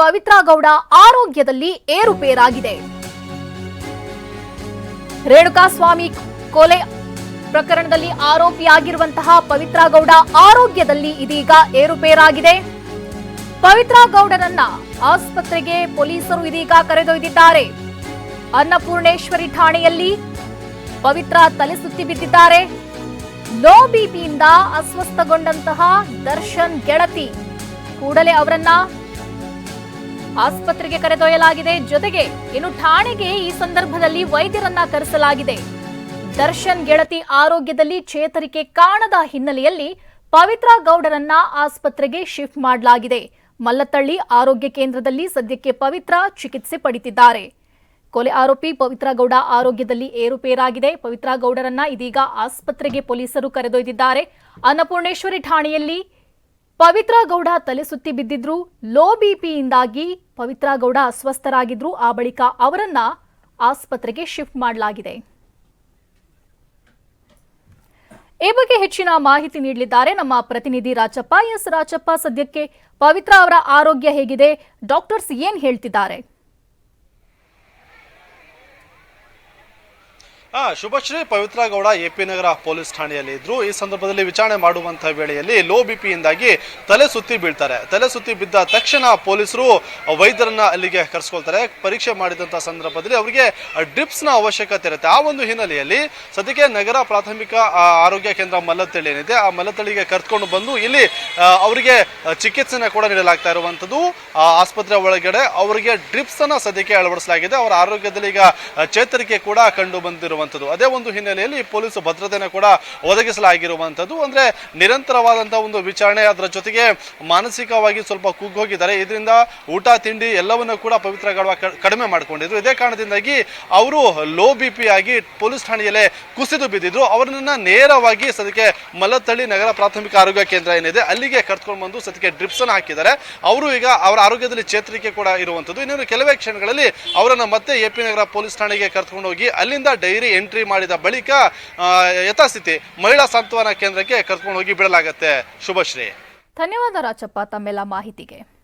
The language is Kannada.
ಪವಿತ್ರ ಗೌಡ ಆರೋಗ್ಯದಲ್ಲಿ ಏರುಪೇರಾಗಿದೆ. ರೇಣುಕಾಸ್ವಾಮಿ ಕೊಲೆ ಪ್ರಕರಣದಲ್ಲಿ ಆರೋಪಿಯಾಗಿರುವಂತಹ ಪವಿತ್ರ ಗೌಡ ಆರೋಗ್ಯದಲ್ಲಿ ಇದೀಗ ಏರುಪೇರಾಗಿದೆ. ಪವಿತ್ರ ಗೌಡನನ್ನ ಆಸ್ಪತ್ರೆಗೆ ಪೊಲೀಸರು ಇದೀಗ ಕರೆದೊಯ್ದಿದ್ದಾರೆ. ಅನ್ನಪೂರ್ಣೇಶ್ವರಿ ಠಾಣೆಯಲ್ಲಿ ಪವಿತ್ರ ತಲೆ ಸುತ್ತಿ ಬಿದ್ದಿದ್ದಾರೆ. ಲೋ ಬಿಪಿಯಿಂದ ಅಸ್ವಸ್ಥಗೊಂಡಂತಹ ದರ್ಶನ್ ಗೆಳತಿ ಕೂಡಲೇ ಅವರನ್ನ ಆಸ್ಪತ್ರೆಗೆ ಕರೆದೊಯ್ಯಲಾಗಿದೆ. ಜೊತೆಗೆ ಇನ್ನು ಠಾಣೆಗೆ ಈ ಸಂದರ್ಭದಲ್ಲಿ ವೈದ್ಯರನ್ನ ಕರೆಸಲಾಗಿದೆ. ದರ್ಶನ್ ಗೆಳತಿ ಆರೋಗ್ಯದಲ್ಲಿ ಚೇತರಿಕೆ ಕಾಣದ ಹಿನ್ನೆಲೆಯಲ್ಲಿ ಪವಿತ್ರ ಗೌಡರನ್ನ ಆಸ್ಪತ್ರೆಗೆ ಶಿಫ್ಟ್ ಮಾಡಲಾಗಿದೆ. ಮಲ್ಲತ್ತಳ್ಳಿ ಆರೋಗ್ಯ ಕೇಂದ್ರದಲ್ಲಿ ಸದ್ಯಕ್ಕೆ ಪವಿತ್ರ ಚಿಕಿತ್ಸೆ ಪಡಿತಿದ್ದಾರೆ. ಕೊಲೆ ಆರೋಪಿ ಪವಿತ್ರ ಗೌಡ ಆರೋಗ್ಯದಲ್ಲಿ ಏರುಪೇರಾಗಿದೆ. ಪವಿತ್ರ ಗೌಡರನ್ನ ಇದೀಗ ಆಸ್ಪತ್ರೆಗೆ ಪೊಲೀಸರು ಕರೆದೊಯ್ದಿದ್ದಾರೆ. ಅನ್ನಪೂರ್ಣೇಶ್ವರಿ ಠಾಣೆಯಲ್ಲಿ ಪವಿತ್ರ ಗೌಡ ತಲೆ ಸುತ್ತಿ ಬಿದ್ದಿದ್ರು, ಲೋ ಬಿಪಿಯಿಂದಾಗಿ ಪವಿತ್ರ ಗೌಡ ಅಸ್ವಸ್ಥರಾಗಿದ್ರು. ಆ ಬಳಿಕ ಅವರನ್ನ ಆಸ್ಪತ್ರೆಗೆ ಶಿಫ್ಟ್ ಮಾಡಲಾಗಿದೆ. ಈ ಬಗ್ಗೆ ಹೆಚ್ಚಿನ ಮಾಹಿತಿ ನೀಡಲಿದ್ದಾರೆ ನಮ್ಮ ಪ್ರತಿನಿಧಿ ರಾಜಪ್ಪ. ಎಸ್ ರಾಜಪ್ಪ, ಸದ್ಯಕ್ಕೆ ಪವಿತ್ರ ಅವರ ಆರೋಗ್ಯ ಹೇಗಿದೆ? ಡಾಕ್ಟರ್ಸ್ ಏನ್ ಹೇಳ್ತಿದ್ದಾರೆ? ಆ ಶುಭಶ್ರೀ ಪವಿತ್ರ ಗೌಡ ಎಪಿ ನಗರ ಪೊಲೀಸ್ ಠಾಣೆಯಲ್ಲಿ ಇದ್ರು. ಈ ಸಂದರ್ಭದಲ್ಲಿ ವಿಚಾರಣೆ ಮಾಡುವಂತಹ ವೇಳೆಯಲ್ಲಿ ಲೋ ಬಿಪಿಯಿಂದಾಗಿ ತಲೆ ಸುತ್ತಿ ಬೀಳ್ತಾರೆ. ತಲೆ ಸುತ್ತಿ ಬಿದ್ದ ತಕ್ಷಣ ಪೊಲೀಸರು ವೈದ್ಯರನ್ನ ಅಲ್ಲಿಗೆ ಕರೆಸ್ಕೊಳ್ತಾರೆ. ಪರೀಕ್ಷೆ ಮಾಡಿದಂತಹ ಸಂದರ್ಭದಲ್ಲಿ ಅವರಿಗೆ ಡ್ರಿಪ್ಸ್ನ ಅವಶ್ಯಕತೆ ಇರುತ್ತೆ. ಆ ಒಂದು ಹಿನ್ನೆಲೆಯಲ್ಲಿ ಸದ್ಯಕ್ಕೆ ನಗರ ಪ್ರಾಥಮಿಕ ಆರೋಗ್ಯ ಕೇಂದ್ರ ಮಲ್ಲತ್ತಳ್ಳಿ ಏನಿದೆ, ಆ ಮಲ್ಲತ್ತಳ್ಳಿಗೆ ಕರೆದುಕೊಂಡು ಬಂದು ಇಲ್ಲಿ ಅವರಿಗೆ ಚಿಕಿತ್ಸೆನ ಕೂಡ ನೀಡಲಾಗ್ತಾ ಇರುವಂಥದ್ದು. ಆಸ್ಪತ್ರೆ ಒಳಗಡೆ ಅವರಿಗೆ ಡ್ರಿಪ್ಸ್ ಅನ್ನ ಸದ್ಯಕ್ಕೆ ಅಳವಡಿಸಲಾಗಿದೆ. ಅವರ ಆರೋಗ್ಯದಲ್ಲಿ ಈಗ ಚೇತರಿಕೆ ಕೂಡ ಕಂಡು ಬಂದಿರುವಂತದ್ದು ಅದೇ ಒಂದು ಹಿನ್ನೆಲೆಯಲ್ಲಿ ಪೊಲೀಸ್ ಭದ್ರತೆನ ಕೂಡ ಒದಗಿಸಲಾಗಿರುವಂಥದ್ದು ಅಂದರೆ ನಿರಂತರವಾದಂಥ ಒಂದು ವಿಚಾರಣೆ ಅದರ ಜೊತೆಗೆ ಮಾನಸಿಕವಾಗಿ ಸ್ವಲ್ಪ ಕುಗ್ಗೋಗಿದ್ದಾರೆ. ಇದರಿಂದ ಊಟ, ತಿಂಡಿ ಎಲ್ಲವನ್ನೂ ಕೂಡ ಪವಿತ್ರ ಗೌಡ ಕಡಿಮೆ ಮಾಡ್ಕೊಂಡಿದ್ರು. ಇದೇ ಕಾರಣದಿಂದಾಗಿ ಅವರು ಲೋ ಬಿ ಪಿ ಆಗಿ ಪೊಲೀಸ್ ಠಾಣೆಯಲ್ಲೇ ಕುಸಿದು ಬಿದ್ದಿದ್ರು. ಅವರನ್ನ ನೇರವಾಗಿ ಸದ್ಯಕ್ಕೆ ಮಲ್ಲತ್ತಳ್ಳಿ ನಗರ ಪ್ರಾಥಮಿಕ ಆರೋಗ್ಯ ಕೇಂದ್ರ ಏನಿದೆ, ಅಲ್ಲಿಗೆ ಕರ್ತ್ಕೊಂಡು ಬಂದು ಸದ್ಯಕ್ಕೆ ಡ್ರಿಪ್ಸ್ ಅನ್ನು ಹಾಕಿದ್ದಾರೆ. ಅವರು ಈಗ ಅವರ ಆರೋಗ್ಯದಲ್ಲಿ ಚೇತರಿಕೆ ಕೂಡ ಇರುವಂಥದ್ದು ಇನ್ನೇನು ಕೆಲವೇ ಕ್ಷಣಗಳಲ್ಲಿ ಅವರನ್ನು ಮತ್ತೆ ಎ ಪಿ ನಗರ ಪೊಲೀಸ್ ಠಾಣೆಗೆ ಕರ್ತ್ಕೊಂಡು ಹೋಗಿ ಅಲ್ಲಿಂದ ಡೈರಿ ಎಂಟ್ರಿ ಮಾಡಿದ ಬಳಿಕ ಯಥಾಸ್ಥಿತಿ ಮಹಿಳಾ ಸಾಂತ್ವನ ಕೇಂದ್ರಕ್ಕೆ ಕರ್ಕೊಂಡು ಹೋಗಿ ಬಿಡಲಾಗುತ್ತೆ. ಶುಭಶ್ರೀ. ಧನ್ಯವಾದ ರಾಜಪ್ಪ, ತಮ್ಮೆಲ್ಲ ಮಾಹಿತಿಗೆ.